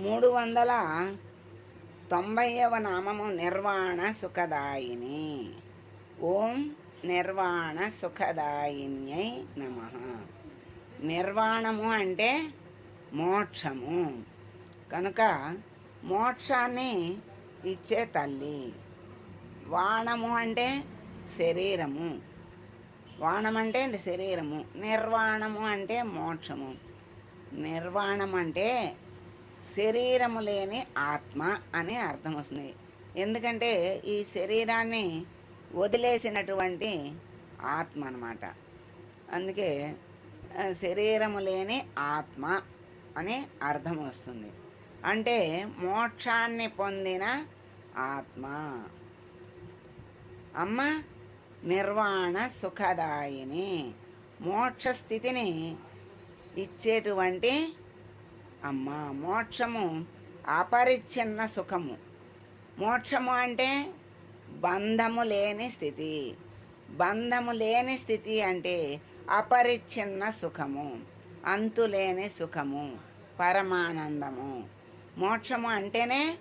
మూడు వందల తొంభైవ నామము నిర్వాణ సుఖదాయిని. ఓం నిర్వాణ సుఖదాయిన్యై నమ. నిర్వాణము అంటే మోక్షము. కనుక మోక్షాన్ని ఇచ్చే తల్లి వాణము అంటే శరీరము. వాణం అంటే శరీరము. నిర్వాణము అంటే మోక్షము. నిర్వాణం అంటే శరీరము లేని ఆత్మ అని అర్థం వస్తుంది. ఎందుకంటే ఈ శరీరాన్ని వదిలేసినటువంటి ఆత్మ అన్నమాట. అందుకే శరీరము లేని ఆత్మ అని అర్థం వస్తుంది. అంటే మోక్షాన్ని పొందిన ఆత్మ. అమ్మ నిర్వాణ సుఖదాయిని మోక్ష స్థితిని ఇచ్చేటువంటి అమ్మ మోక్షము అపరిచ్ఛిన్న సుఖము. మోక్షము అంటే బంధము లేని స్థితి. బంధము లేని స్థితి అంటే అపరిచ్ఛిన్న సుఖము అంతులేని సుఖము పరమానందము. మోక్షము అంటేనే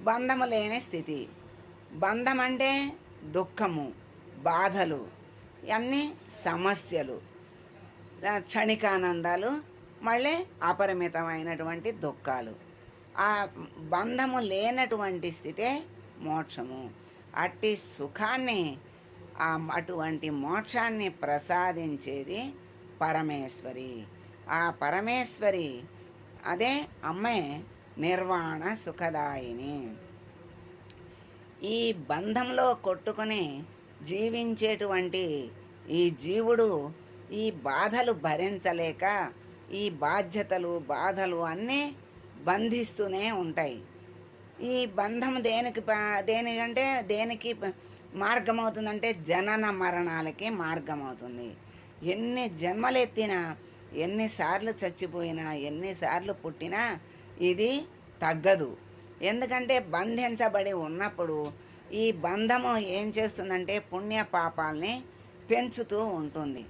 బంధము లేని స్థితి. బంధం అంటే దుఃఖము బాధలు అన్నీ సమస్యలు క్షణికానందాలు మళ్ళీ అపరిమితమైనటువంటి దుఃఖాలు. ఆ బంధము లేనటువంటి స్థితే మోక్షము. అట్టి సుఖాన్ని అటువంటి మోక్షాన్ని ప్రసాదించేది పరమేశ్వరి. ఆ పరమేశ్వరి అదే అమ్మే నిర్వాణ సుఖదాయిని. ఈ బంధంలో కొట్టుకుని జీవించేటువంటి ఈ జీవుడు ఈ బాధలు భరించలేక ఈ బాధ్యతలు బాధలు అన్నీ బంధిస్తూనే ఉంటాయి. ఈ బంధం దేనికి దేనికంటే దేనికి మార్గం మార్గమవుతుందంటే జనన మరణాలకి మార్గమవుతుంది. ఎన్ని జన్మలెత్తినా ఎన్నిసార్లు చచ్చిపోయినా ఎన్నిసార్లు పుట్టినా ఇది తగ్గదు. ఎందుకంటే బంధించబడి ఉన్నప్పుడు ఈ బంధము ఏం చేస్తుందంటే పుణ్య పాపాలని పెంచుతూ ఉంటుంది.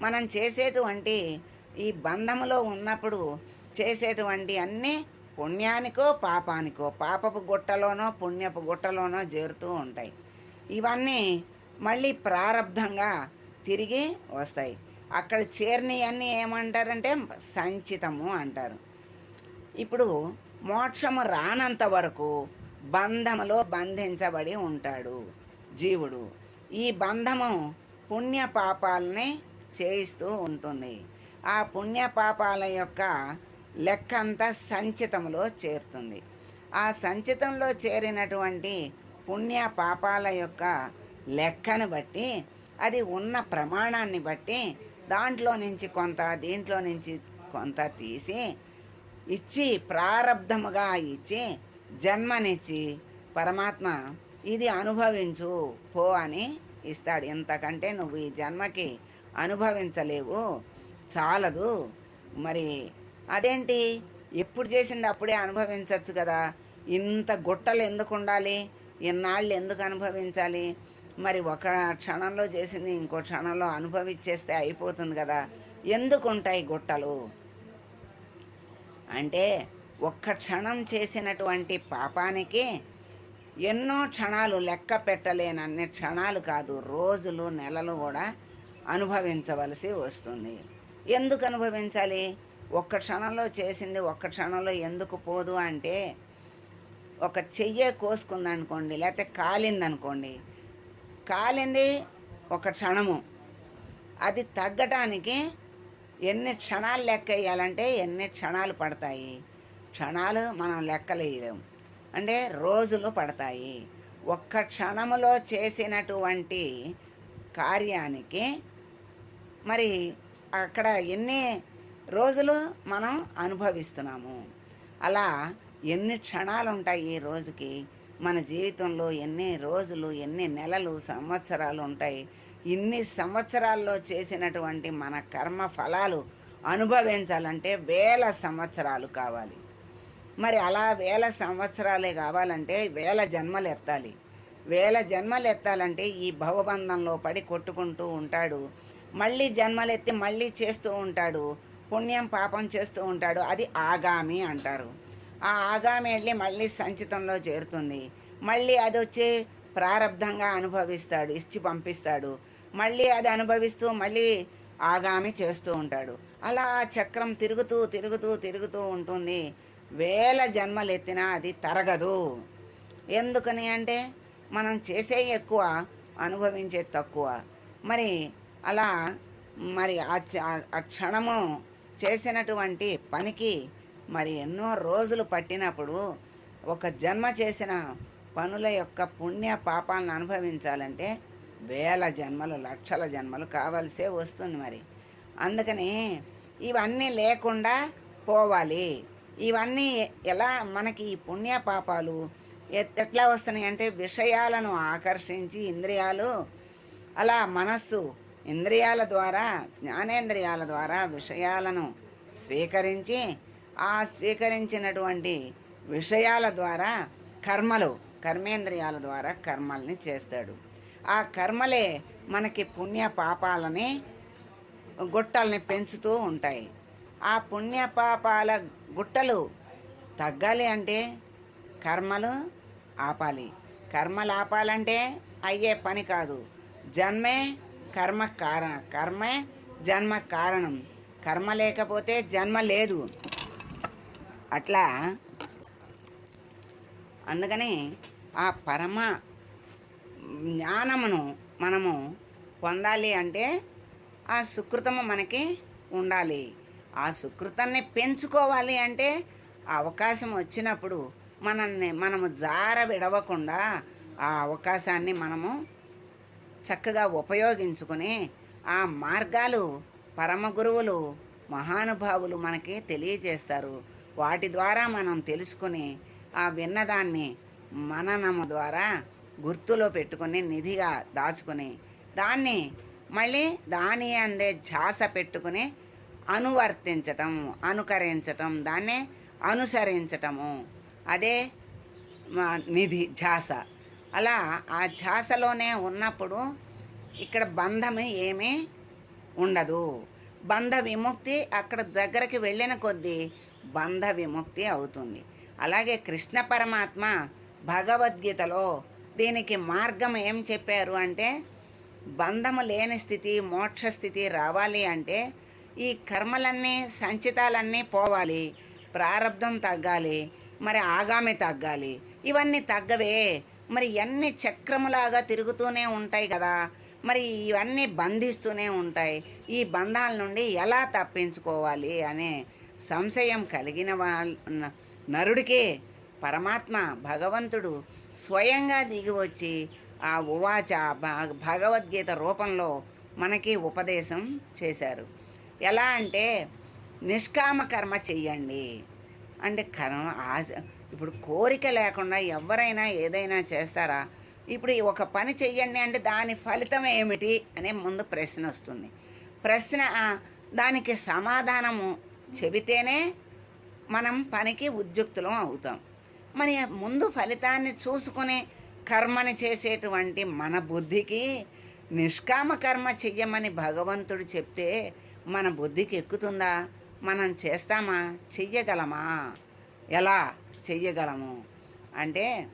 మనం చేసేటువంటి ఈ బంధములో ఉన్నప్పుడు చేసేటువంటి అన్నీ పుణ్యానికో పాపానికో పాపపు గుట్టలోనో పుణ్యపు గుట్టలోనో చేరుతూ ఉంటాయి. ఇవన్నీ మళ్ళీ ప్రారంధంగా తిరిగి వస్తాయి. అక్కడ చేరినవన్నీ ఏమంటారంటే సంచితము అంటారు. ఇప్పుడు మోక్షము రానంత వరకు బంధములో బంధించబడి ఉంటాడు జీవుడు. ఈ బంధము పుణ్య పాపాలని చేయిస్తూ ఉంటుంది. ఆ పుణ్య పాపాల యొక్క లెక్క అంతా సంచితంలో చేరుతుంది. ఆ సంచితంలో చేరినటువంటి పుణ్య పాపాల యొక్క లెక్కను బట్టి అది ఉన్న ప్రమాణాన్ని బట్టి దాంట్లో నుంచి కొంత దీంట్లో నుంచి కొంత తీసి ఇచ్చి ప్రారంధముగా ఇచ్చి జన్మనిచ్చి పరమాత్మ ఇది అనుభవించు పో అని ఇస్తాడు. ఇంతకంటే నువ్వు ఈ జన్మకి అనుభవించలేవు. చాలదు. మరి అదేంటి? ఎప్పుడు చేసింది అప్పుడే అనుభవించవచ్చు కదా. ఇంత గుట్టలు ఎందుకు ఉండాలి? ఇన్నాళ్ళు ఎందుకు అనుభవించాలి? మరి ఒక క్షణంలో చేసింది ఇంకో క్షణంలో అనుభవించేస్తే అయిపోతుంది కదా. ఎందుకు ఉంటాయి గుట్టలు? అంటే ఒక్క క్షణం చేసినటువంటి పాపానికి ఎన్నో క్షణాలు లెక్క పెట్టలేనన్ని క్షణాలు కాదు రోజులు నెలలు కూడా అనుభవించవలసి వస్తుంది. ఎందుకు అనుభవించాలి? ఒక్క క్షణంలో చేసింది ఒక్క క్షణంలో ఎందుకు పోదు అంటే ఒక చెయ్యే కోసుకుందనుకోండి లేకపోతే కాలిందనుకోండి కాలింది ఒక క్షణము. అది తగ్గటానికి ఎన్ని క్షణాలు లెక్క వేయాలంటే ఎన్ని క్షణాలు పడతాయి? క్షణాలు మనం లెక్కలేయలేము అంటే రోజులు పడతాయి. ఒక్క క్షణములో చేసినటువంటి కార్యానికి మరి అక్కడ ఎన్ని రోజులు మనం అనుభవిస్తున్నాము? అలా ఎన్ని క్షణాలు ఉంటాయి ఈ రోజుకి? మన జీవితంలో ఎన్ని రోజులు ఎన్ని నెలలు సంవత్సరాలు ఉంటాయి ఇన్ని సంవత్సరాల్లో చేసినటువంటి మన కర్మ ఫలాలు అనుభవించాలంటే వేల సంవత్సరాలు కావాలి. మరి అలా వేల సంవత్సరాలే కావాలంటే వేల జన్మలు ఎత్తాలి వేల జన్మలు ఎత్తాలంటే ఈ భవబంధంలో పడి కొట్టుకుంటూ ఉంటాడు. మళ్ళీ జన్మలెత్తి మళ్ళీ చేస్తూ ఉంటాడు. పుణ్యం పాపం చేస్తూ ఉంటాడు. అది ఆగామి అంటారు. ఆ ఆగామి వెళ్ళి మళ్ళీ సంచితంలో చేరుతుంది. మళ్ళీ అది వచ్చి ప్రారంధంగా అనుభవిస్తాడు. ఇచ్చి పంపిస్తాడు. మళ్ళీ అది అనుభవిస్తూ మళ్ళీ ఆగామి చేస్తూ ఉంటాడు. అలా చక్రం తిరుగుతూ తిరుగుతూ తిరుగుతూ ఉంటుంది. వేల జన్మలు ఎత్తినా అది తరగదు. ఎందుకని అంటే మనం చేసే ఎక్కువ అనుభవించే తక్కువ. మరి అలా మరి ఆ ఆ క్షణము చేసినటువంటి పనికి మరి ఎన్నో రోజులు పట్టినప్పుడు ఒక జన్మ చేసిన పనుల యొక్క పుణ్య పాపాలను అనుభవించాలంటే వేల జన్మలు లక్షల జన్మలు కావలసే వస్తుంది మరి. అందుకని ఇవన్నీ లేకుండా పోవాలి. ఇవన్నీ ఎలా మనకి ఈ పుణ్య పాపాలు ఎట్- ఎట్లా వస్తున్నాయి అంటే విషయాలను ఆకర్షించి ఇంద్రియాలు అలా మనస్సు ఇంద్రియాల ద్వారా జ్ఞానేంద్రియాల ద్వారా విషయాలను స్వీకరించి ఆ స్వీకరించినటువంటి విషయాల ద్వారా కర్మలు కర్మేంద్రియాల ద్వారా కర్మల్ని చేస్తాడు. ఆ కర్మలే మనకి పుణ్య పాపాలని గుట్టల్ని పెంచుతూ ఉంటాయి. ఆ పుణ్య పాపాల గుట్టలు తగ్గాలి అంటే కర్మలు ఆపాలి. కర్మలు ఆపాలంటే అయ్యే పని కాదు. జన్మే కర్మ కారణ. కర్మే జన్మ కారణం. కర్మ లేకపోతే జన్మ లేదు. అట్లా. అందుకని ఆ పరమ జ్ఞానమును మనము పొందాలి అంటే ఆ సుకృతము మనకి ఉండాలి. ఆ సుకృతాన్ని పెంచుకోవాలి అంటే ఆ అవకాశం వచ్చినప్పుడు మనల్ని మనము జార విడవకుండా ఆ అవకాశాన్ని మనము చక్కగా ఉపయోగించుకొని ఆ మార్గాలు పరమ గురువులు మహానుభావులు మనకి తెలియజేస్తారు. వాటి ద్వారా మనం తెలుసుకుని ఆ విన్నదాన్ని మననము ద్వారా గుర్తులో పెట్టుకుని నిధిగా దాచుకుని దాన్ని మళ్ళీ దాని అందే ధ్యాస పెట్టుకుని అనువర్తించటం అనుకరించటం దాన్నే అనుసరించటము. అదే మా నిధి ధ్యాస. అలా ఆ ధ్యాసలోనే ఉన్నప్పుడు ఇక్కడ బంధం ఏమీ ఉండదు. బంధ విముక్తి అక్కడ దగ్గరికి వెళ్ళిన కొద్దీ బంధ విముక్తి అవుతుంది. అలాగే కృష్ణ పరమాత్మ భగవద్గీతలో దీనికి మార్గం ఏం చెప్పారు అంటే బంధము లేని స్థితి మోక్ష స్థితి రావాలి అంటే ఈ కర్మలన్నీ సంచితాలన్నీ పోవాలి. ప్రారంధం తగ్గాలి మరి ఆగామి తగ్గాలి. ఇవన్నీ తగ్గవే. మరి ఇవన్నీ చక్రములాగా తిరుగుతూనే ఉంటాయి కదా. మరి ఇవన్నీ బంధిస్తూనే ఉంటాయి. ఈ బంధాల నుండి ఎలా తప్పించుకోవాలి అనే సంశయం కలిగిన వాళ్ళ నరుడికే పరమాత్మ భగవంతుడు స్వయంగా దిగి వచ్చి ఆ ఉవాచ భ- భగవద్గీత రూపంలో మనకి ఉపదేశం చేశారు. ఎలా అంటే నిష్కామ కర్మ చెయ్యండి. అంటే కర్మ ఆశ ఇప్పుడు కోరిక లేకుండా ఎవరైనా ఏదైనా చేస్తారా? ఇప్పుడు ఒక పని చెయ్యండి అంటే దాని ఫలితం ఏమిటి అనే ముందు ప్రశ్న వస్తుంది. ప్రశ్న దానికి సమాధానము చెబితేనే మనం పనికి ఉద్యుక్తులం అవుతాం. మరి ముందు ఫలితాన్ని చూసుకుని కర్మని చేసేటువంటి మన బుద్ధికి నిష్కామ కర్మ చెయ్యమని భగవంతుడు చెప్తే మన బుద్ధికి ఎక్కుతుందా? మనం చేస్తామా? చెయ్యగలమా? ఎలా? చెయ్యగలము. అంటే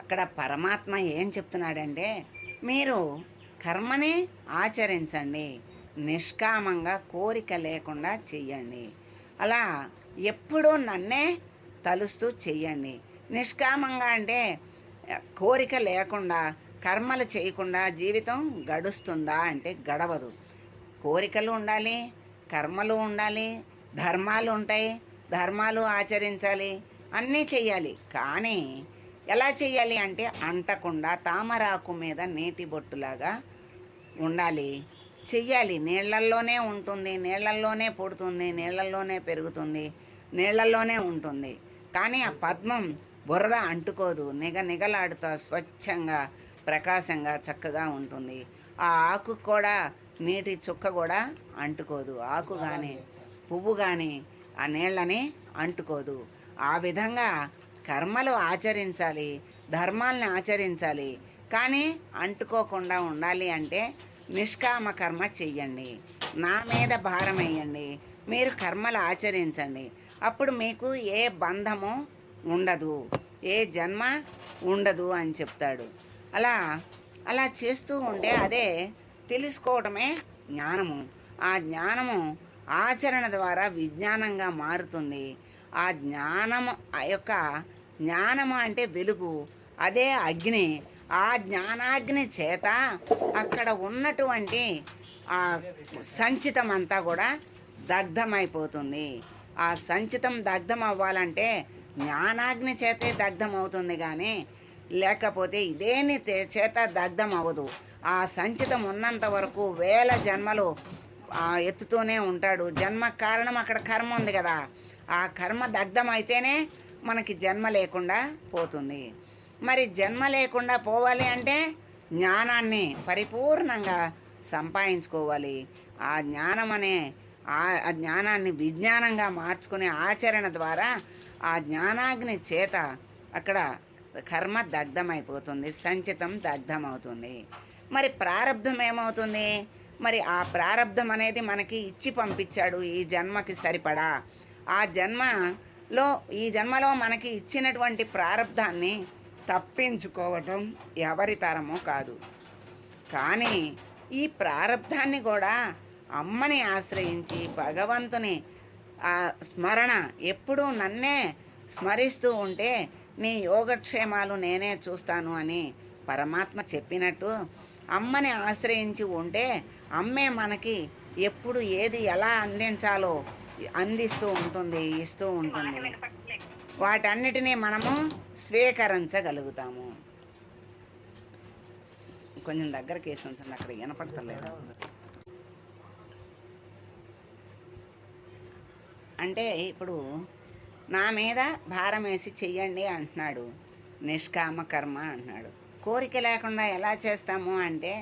అక్కడ పరమాత్మ ఏం చెప్తున్నాడంటే మీరు కర్మని ఆచరించండి నిష్కామంగా కోరిక లేకుండా చెయ్యండి. అలా ఎప్పుడూ నన్నే తలుస్తూ చెయ్యండి. నిష్కామంగా అంటే కోరిక లేకుండా కర్మలు చేయకుండా జీవితం గడుస్తుందా అంటే గడవదు. కోరికలు ఉండాలి కర్మలు ఉండాలి ధర్మాలు ఉంటాయి ధర్మాలు ఆచరించాలి అన్నీ చెయ్యాలి. కానీ ఎలా చెయ్యాలి అంటే అంటకుండా తామరాకు మీద నీటి బొట్టులాగా ఉండాలి. చెయ్యాలి. నీళ్ళల్లోనే ఉంటుంది. నీళ్ళల్లోనే పుడుతుంది. నీళ్ళల్లోనే పెరుగుతుంది. నీళ్ళల్లోనే ఉంటుంది. కానీ ఆ పద్మం బురద అంటుకోదు. నిగ నిగలాడుతూ స్వచ్ఛంగా ప్రకాశంగా చక్కగా ఉంటుంది. ఆ ఆకు కూడా నీటి చుక్క కూడా అంటుకోదు. ఆకు కానీ పువ్వు కానీ ఆ నీళ్ళని అంటుకోదు. ఆ విధంగా కర్మలు ఆచరించాలి ధర్మాల్ని ఆచరించాలి. కానీ అంటుకోకుండా ఉండాలి అంటే నిష్కామ కర్మ చెయ్యండి. నా మీద భారం వేయండి. మీరు కర్మలు ఆచరించండి. అప్పుడు మీకు ఏ బంధము ఉండదు. ఏ జన్మ ఉండదు అని చెప్తాడు. అలా అలా చేస్తూ ఉంటే అదే తెలుసుకోవటమే జ్ఞానము. ఆ జ్ఞానము ఆచరణ ద్వారా విజ్ఞానంగా మారుతుంది. ఆ జ్ఞానము ఆ యొక్క జ్ఞానము అంటే వెలుగు. అదే అగ్ని. ఆ జ్ఞానాగ్ని చేత అక్కడ ఉన్నటువంటి ఆ సంచితం అంతా కూడా దగ్ధమైపోతుంది. ఆ సంచితం దగ్ధం అవ్వాలంటే జ్ఞానాగ్ని చేతే దగ్ధం అవుతుంది కానీ లేకపోతే ఇదేని చేత దగ్ధం అవ్వదు ఆ సంచితం ఉన్నంత వరకు వేల జన్మలు ఎత్తుతూనే ఉంటాడు. జన్మ కారణం అక్కడ కర్మ ఉంది కదా. ఆ కర్మ దగ్ధం అయితేనే మనకి జన్మ లేకుండా పోతుంది. మరి జన్మ లేకుండా పోవాలి అంటే జ్ఞానాన్ని పరిపూర్ణంగా సంపాదించుకోవాలి. ఆ జ్ఞానం అనే ఆ జ్ఞానాన్ని విజ్ఞానంగా మార్చుకునే ఆచరణ ద్వారా ఆ జ్ఞానాగ్ని చేత అక్కడ కర్మ దగ్ధమైపోతుంది సంచితం దగ్ధమవుతుంది. మరి ప్రారంభం ఏమవుతుంది? మరి ఆ ప్రారంధం అనేది మనకి ఇచ్చి పంపించాడు ఈ జన్మకి సరిపడా. ఆ జన్మలో ఈ జన్మలో మనకి ఇచ్చినటువంటి ప్రారంధాన్ని తప్పించుకోవటం ఎవరి తరమో కాదు. కానీ ఈ ప్రారంధాన్ని కూడా అమ్మని ఆశ్రయించి భగవంతుని ఆ స్మరణ ఎప్పుడూ నన్నే స్మరిస్తూ ఉంటే నీ యోగక్షేమాలు నేనే చూస్తాను అని పరమాత్మ చెప్పినట్టు అమ్మని ఆశ్రయించి ఉంటే అమ్మే మనకి ఎప్పుడు ఏది ఎలా అందించాలో అందిస్తూ ఉంటుంది ఇస్తూ ఉంటుంది. వాటన్నిటినీ మనము స్వీకరించగలుగుతాము. కొంచెం దగ్గర కేసు ఉంటుంది అక్కడ వినపడతలేదు. అంటే ఇప్పుడు నా మీద భారం వేసి చెయ్యండి అంటున్నాడు. నిష్కామ కర్మ అంటున్నాడు. కోరిక లేకుండా ఎలా చేస్తాము అంటే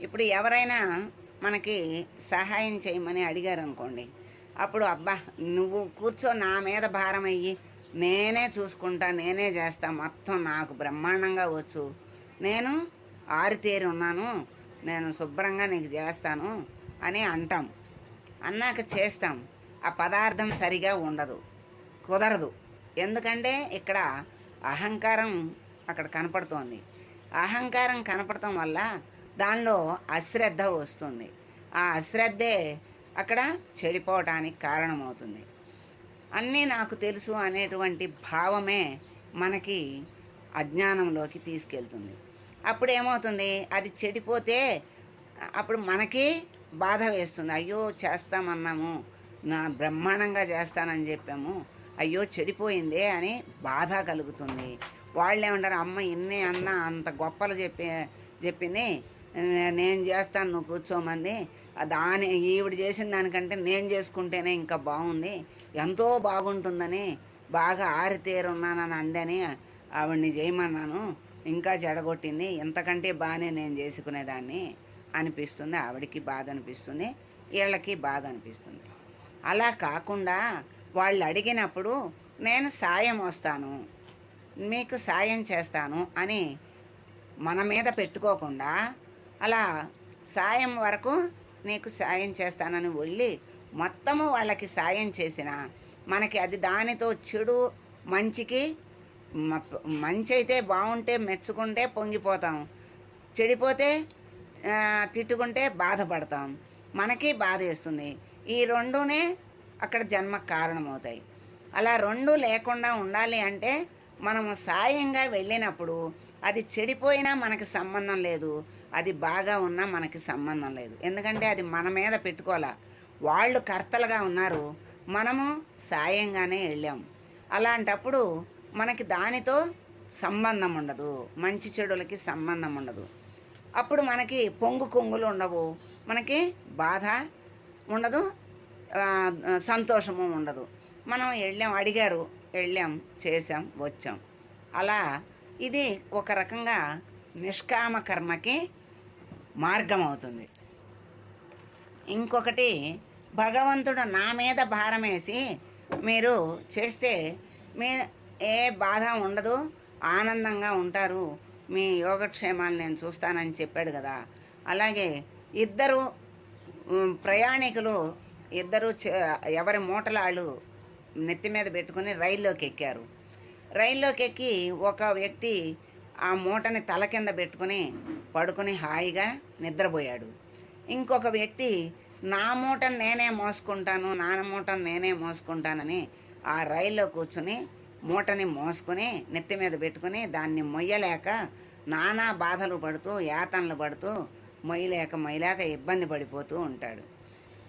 ఇప్పుడు ఎవరైనా మనకి సహాయం చేయమని అడిగారు అనుకోండి అప్పుడు అబ్బా నువ్వు కూర్చో నా మీద భారం అయ్యి నేనే చూసుకుంటా నేనే చేస్తా మొత్తం నాకు బ్రహ్మాండంగా వచ్చు. నేను ఆరితేరి ఉన్నాను నేను శుభ్రంగా నీకు చేస్తాను అని అంటాం. అన్నాక చేస్తాం. ఆ పదార్థం సరిగా ఉండదు కుదరదు. ఎందుకంటే ఇక్కడ అహంకారం అక్కడ కనపడుతోంది. అహంకారం కనపడటం వల్ల దానిలో అశ్రద్ధ వస్తుంది. ఆ అశ్రద్ధే అక్కడ చెడిపోవటానికి కారణమవుతుంది. అన్నీ నాకు తెలుసు అనేటువంటి భావమే మనకి అజ్ఞానంలోకి తీసుకెళ్తుంది. అప్పుడు ఏమవుతుంది అది చెడిపోతే అప్పుడు మనకి బాధ వేస్తుంది. అయ్యో చేస్తామన్నాము. నా బ్రహ్మాండంగా చేస్తానని చెప్పాము. అయ్యో చెడిపోయిందే అని బాధ కలుగుతుంది. వాళ్ళు ఏమంటారు అమ్మ ఇన్ని అన్న అంత గొప్పలు చెప్పి చెప్పింది నేను చేస్తాను నువ్వు కూర్చోమంది. దాని ఈవిడ చేసిన దానికంటే నేను చేసుకుంటేనే ఇంకా బాగుంది. ఎంతో బాగుంటుందని బాగా ఆరితేరున్నానని అందని ఆవిడ్ని చేయమన్నాను ఇంకా చెడగొట్టింది. ఇంతకంటే బాగానే నేను చేసుకునేదాన్ని అనిపిస్తుంది. ఆవిడకి బాధ అనిపిస్తుంది. వీళ్ళకి బాధ అనిపిస్తుంది. అలా కాకుండా వాళ్ళు అడిగినప్పుడు నేను సాయం వస్తాను. మీకు సాయం చేస్తాను అని మన మీద పెట్టుకోకుండా అలా సాయం వరకు నీకు సాయం చేస్తానని వెళ్ళి మొత్తము వాళ్ళకి సాయం చేసిన మనకి అది దానితో చెడు మంచికి మంచి అయితే బాగుంటే మెచ్చుకుంటే పొంగిపోతాం. చెడిపోతే తిట్టుకుంటే బాధపడతాం. మనకి బాధ వేస్తుంది. ఈ రెండునే అక్కడ జన్మకు కారణమవుతాయి. అలా రెండు లేకుండా ఉండాలి అంటే మనము సాయంగా వెళ్ళినప్పుడు అది చెడిపోయినా మనకి సంబంధం లేదు. అది బాగా ఉన్నా మనకి సంబంధం లేదు. ఎందుకంటే అది మన మీద పెట్టుకోవాలా. వాళ్ళు కర్తలుగా ఉన్నారు. మనము సాయంగానే వెళ్ళాం. అలాంటప్పుడు మనకి దానితో సంబంధం ఉండదు. మంచి చెడులకి సంబంధం ఉండదు. అప్పుడు మనకి పొంగు కొంగులు ఉండవు. మనకి బాధ ఉండదు. సంతోషము ఉండదు. మనం వెళ్ళాం అడిగారు వెళ్ళాం చేసాం వచ్చాం. అలా ఇది ఒక రకంగా నిష్కామ కర్మకి మార్గం అవుతుంది ఇంకొకటి భగవంతుడు నా మీద భారం వేసి మీరు చేస్తే మీ ఏ బాధ ఉండదు ఆనందంగా ఉంటారు. మీ యోగక్షేమాలు నేను చూస్తానని చెప్పాడు కదా. అలాగే ఇద్దరు ప్రయాణికులు ఇద్దరు ఎవరి మూటలాళ్ళు నెత్తి మీద పెట్టుకుని రైల్లోకి ఎక్కారు రైల్లోకి ఎక్కి ఒక వ్యక్తి ఆ మూటని తల కింద పెట్టుకుని పడుకుని హాయిగా నిద్రపోయాడు. ఇంకొక వ్యక్తి నా మూటను నేనే మోసుకుంటాను నా మూటను నేనే మోసుకుంటానని ఆ రైల్లో కూర్చుని మూటని మోసుకుని నెత్తి మీద పెట్టుకుని దాన్ని మొయ్యలేక నానా బాధలు పడుతూ యాతనలు పడుతూ మొయ్యలేక మొయ్యలేక ఇబ్బంది పడిపోతూ ఉంటాడు.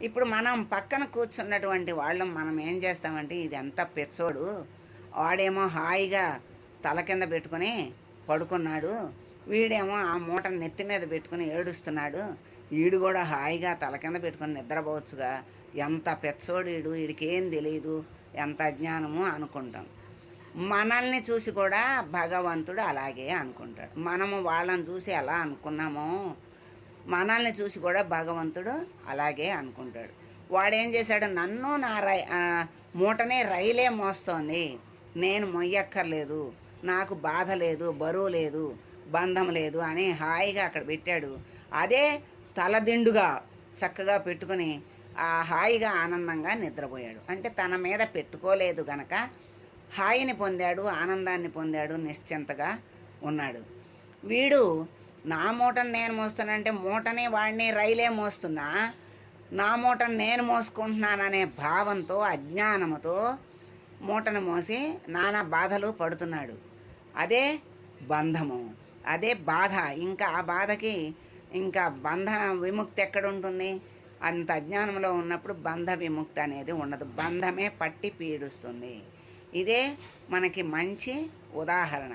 ఇప్పుడు మనం పక్కన కూర్చున్నటువంటి వాళ్ళం మనం ఏం చేస్తామంటే ఇది ఎంత పెచ్చోడు. వాడేమో హాయిగా తల కింద పెట్టుకుని పడుకున్నాడు. వీడేమో ఆ మూట నెత్తి మీద పెట్టుకుని ఏడుస్తున్నాడు. వీడు కూడా హాయిగా తల కింద పెట్టుకుని నిద్రపోవచ్చుగా. ఎంత పెచ్చోడు వీడు వీడికి ఏం తెలియదు ఎంత అజ్ఞానము అనుకుంటాం. మనల్ని చూసి కూడా భగవంతుడు అలాగే అనుకుంటాడు. మనము వాళ్ళని చూసి ఎలా అనుకున్నామో మనల్ని చూసి కూడా భగవంతుడు అలాగే అనుకుంటాడు. వాడేం చేశాడు? నన్ను నా రై మూటనే రైలే మోస్తోంది. నేను మొయ్యక్కర్లేదు. నాకు బాధ లేదు బరువు లేదు బంధం లేదు అని హాయిగా అక్కడ పెట్టాడు. అదే తలదిండుగా చక్కగా పెట్టుకుని ఆ హాయిగా ఆనందంగా నిద్రపోయాడు. అంటే తన మీద పెట్టుకోలేదు గనక హాయిని పొందాడు ఆనందాన్ని పొందాడు నిశ్చింతగా ఉన్నాడు. వీడు నా మూటను నేను మోస్తానంటే మూటని వాడిని రైలే మోస్తున్నా. నా మూటను నేను మోసుకుంటున్నాననే భావంతో అజ్ఞానముతో మూటను మోసి నానా బాధలు పడుతున్నాడు. అదే బంధము అదే బాధ. ఇంకా ఆ బాధకి ఇంకా బంధ విముక్తి ఎక్కడ ఉంటుంది అంత అజ్ఞానంలో ఉన్నప్పుడు బంధ విముక్తి అనేది ఉండదు. బంధమే పట్టి పీడుస్తుంది. ఇదే మనకి మంచి ఉదాహరణ.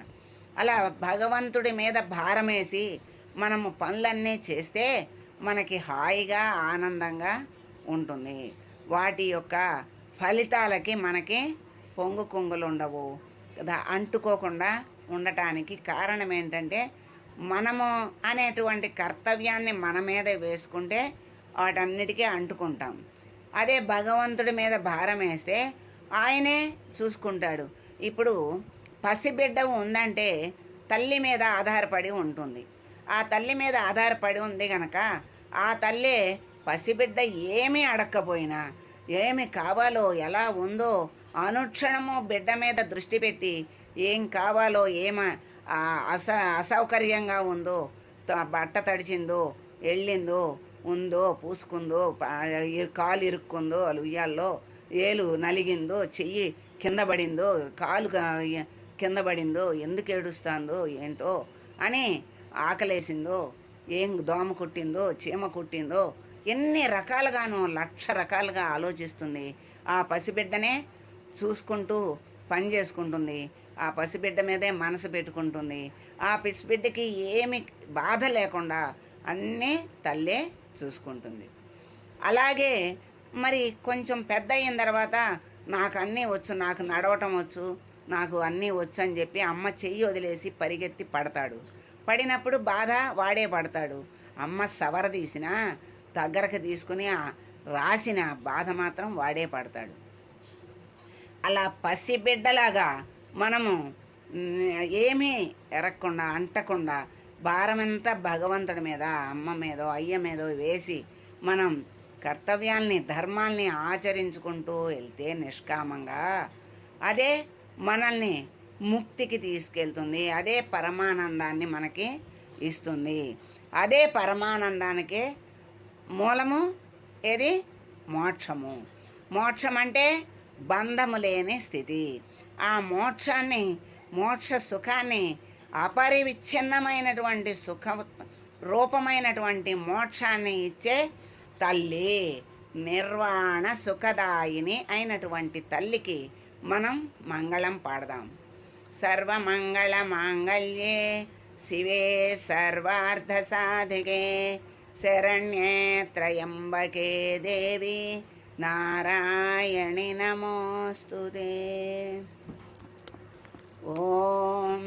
అలా భగవంతుడి మీద భారమేసి మనము పనులన్నీ చేస్తే మనకి హాయిగా ఆనందంగా ఉంటుంది. వాటి యొక్క ఫలితాలకి మనకి పొంగు కొంగులు ఉండవు కదా అంటుకోకుండా ఉండటానికి కారణం ఏంటంటే మనము అనేటువంటి కర్తవ్యాన్ని మన మీదే వేసుకుంటే వాటన్నిటికీ అంటుకుంటాం. అదే భగవంతుడి మీద భారం వేస్తే ఆయనే చూసుకుంటాడు. ఇప్పుడు పసిబిడ్డ ఉందంటే తల్లి మీద ఆధారపడి ఉంటుంది. ఆ తల్లి మీద ఆధారపడి ఉంది గనక ఆ తల్లి పసిబిడ్డ ఏమీ అడక్కపోయినా ఏమి కావాలో ఎలా ఉందో అనుక్షణము బిడ్డ మీద దృష్టి పెట్టి ఏం కావాలో ఏమ అస అసౌకర్యంగా ఉందో బట్ట తడిచిందో వెళ్ళిందో ఉందో పూసుకుందో కాలు ఇరుక్కుందో ఉయ్యాల్లో ఏలు నలిగిందో చెయ్యి కింద పడిందో కాలు కింద పడిందో ఎందుకు ఏడుస్తాందో ఏంటో అని ఆకలేసిందో ఏం దోమ కుట్టిందో చీమ కుట్టిందో ఎన్ని రకాలుగానో లక్ష రకాలుగా ఆలోచిస్తుంది. ఆ పసిబిడ్డనే చూసుకుంటూ పని చేసుకుంటుంది. ఆ పసిబిడ్డ మీదే మనసు పెట్టుకుంటుంది. ఆ పసిబిడ్డకి ఏమి బాధ లేకుండా అన్నీ తల్లే చూసుకుంటుంది. అలాగే మరి కొంచెం పెద్ద అయిన తర్వాత నాకు అన్నీ వచ్చు నాకు నడవటం వచ్చు నాకు అన్నీ వచ్చు అని చెప్పి అమ్మ చెయ్యి వదిలేసి పరిగెత్తి పడతాడు. పడినప్పుడు బాధ వాడే పడతాడు. అమ్మ సవర తీసిన దగ్గరకు తీసుకుని రాసిన బాధ మాత్రం వాడే పడతాడు. అలా పసిబిడ్డలాగా మనము ఏమీ ఎరగకుండా అంటకుండా భారమంతా భగవంతుడి మీద అమ్మ మీదో అయ్య మీదో వేసి మనం కర్తవ్యాల్ని ధర్మాల్ని ఆచరించుకుంటూ వెళ్తే నిష్కామంగా. అదే మనల్ని ముక్తికి తీసుకెళ్తుంది. అదే పరమానందాన్ని మనకి ఇస్తుంది. అదే పరమానందానికి మూలము ఏది? మోక్షము. మోక్షం అంటే బంధము లేని స్థితి. ఆ మోక్షాన్ని మోక్ష సుఖాన్ని అపరివిచ్ఛిన్నమైనటువంటి సుఖ రూపమైనటువంటి మోక్షాన్ని ఇచ్చే తల్లి నిర్వాణ సుఖదాయిని అయినటువంటి తల్లికి మనం మంగళం పాడదాం సర్వమంగళ మాంగళ్యే శివే సర్వార్థ సాధికే శరణ్యే త్రయంబకే దేవి నారాయణి నమోస్తుతే ఓం